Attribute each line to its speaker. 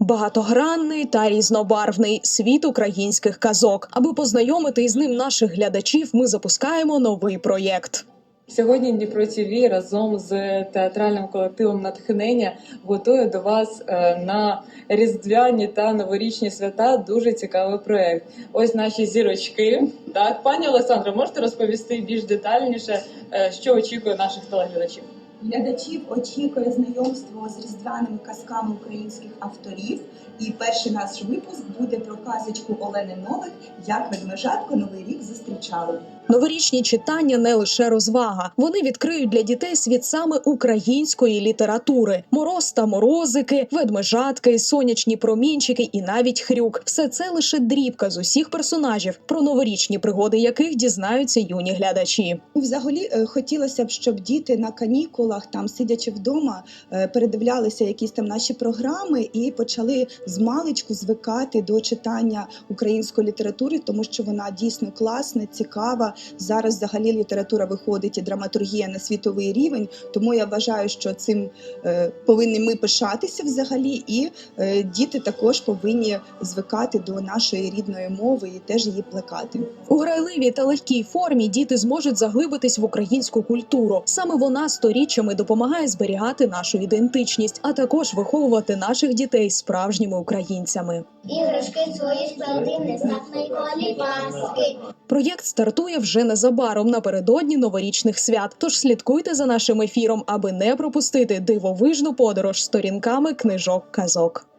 Speaker 1: Багатогранний та різнобарвний світ українських казок. Аби познайомити із ним наших глядачів, ми запускаємо новий проєкт.
Speaker 2: Сьогодні Дніпро ТВ разом з театральним колективом натхнення готує до вас е, на різдвяні та новорічні свята дуже цікавий проект. Ось наші зірочки. Так, пані Олександро, можете розповісти більш детальніше, е, що очікує наших телеглядачів?
Speaker 3: Глядачів очікує знайомство з різдвяними казками українських авторів. І перший наш випуск буде про казочку Олени Новик, як ведмежатко Новий рік зустрічали.
Speaker 1: Новорічні читання не лише розвага. Вони відкриють для дітей світ саме української літератури: мороз та морозики, ведмежатки, сонячні промінчики і навіть хрюк. Все це лише дрібка з усіх персонажів, про новорічні пригоди яких дізнаються юні глядачі.
Speaker 3: Взагалі е, хотілося б, щоб діти на канікулах, там сидячи вдома, е, передивлялися якісь там наші програми і почали з маличку звикати до читання української літератури, тому що вона дійсно класна, цікава. Зараз взагалі література виходить і драматургія на світовий рівень. Тому я вважаю, що цим е, повинні ми пишатися взагалі, і е, діти також повинні звикати до нашої рідної мови і теж її плекати.
Speaker 1: У грайливій та легкій формі діти зможуть заглибитись в українську культуру. Саме вона сторіччями допомагає зберігати нашу ідентичність, а також виховувати наших дітей справжніми українцями.
Speaker 4: Іграшки свої склади, не став ніколи паски.
Speaker 1: Проєкт стартує вже незабаром напередодні новорічних свят. Тож слідкуйте за нашим ефіром, аби не пропустити дивовижну подорож сторінками книжок казок.